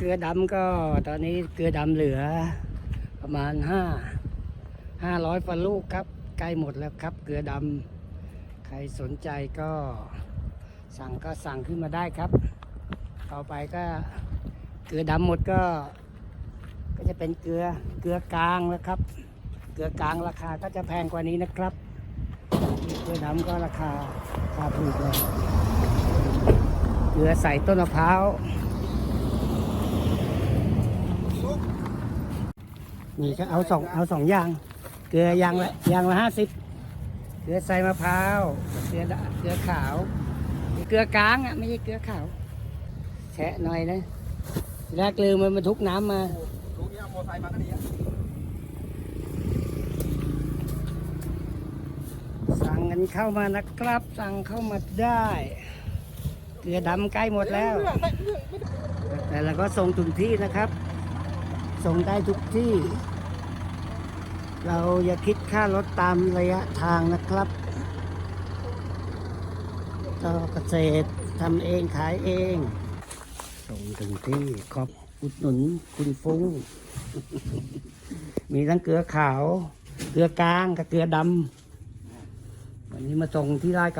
เกลือดำก็ตอนนี้เกลือดำเหลือ ประมาณห้าห้าร้อยฟลูกครับ ใกล้หมดแล้วครับ เกลือดำใครสนใจก็สั่งก็สั่งขึ้นมาได้ครับ ต่อไปก็เกลือดำหมดก็ ก็จะเป็นเกลือเกลือกลางแล้วครับ เกลือกลางราคาก็จะแพงกว่านี้นะครับ เกลือดำก็ราคาราคาถูกเลยเกลือใส่ต้นมะพร้าว นี่ก็เอาสองเอาสองอย่าง เกลือยางละอยางละห้าสิบเกลือใส่มะพร้าวเกลือเกลือขาว เกลือกลางอะไม่ใช่เกลือขาวแฉะหน่อยนะทีแรกลืมมันบรรทุกน้ำมาลูกนี้เอามอไซค์มาก็ดีอะสั่งกันเข้ามานะครับ สั่งเข้ามาได้ เกลือดำใกล้หมดแล้ว แต่เราก็ส่งถึงที่นะครับ ส่งได้ทุกที่ เราอย่าคิดค่ารถตามระยะทางนะครับก็เกษตรทำเองขายเอง ส่งถึงที่ขอบอุดหนุนคุณฟุ้ง มีทั้งเกลือขาว เกลือกลางกับเกลือดำวันนี้มาส่งที่ไร่กับ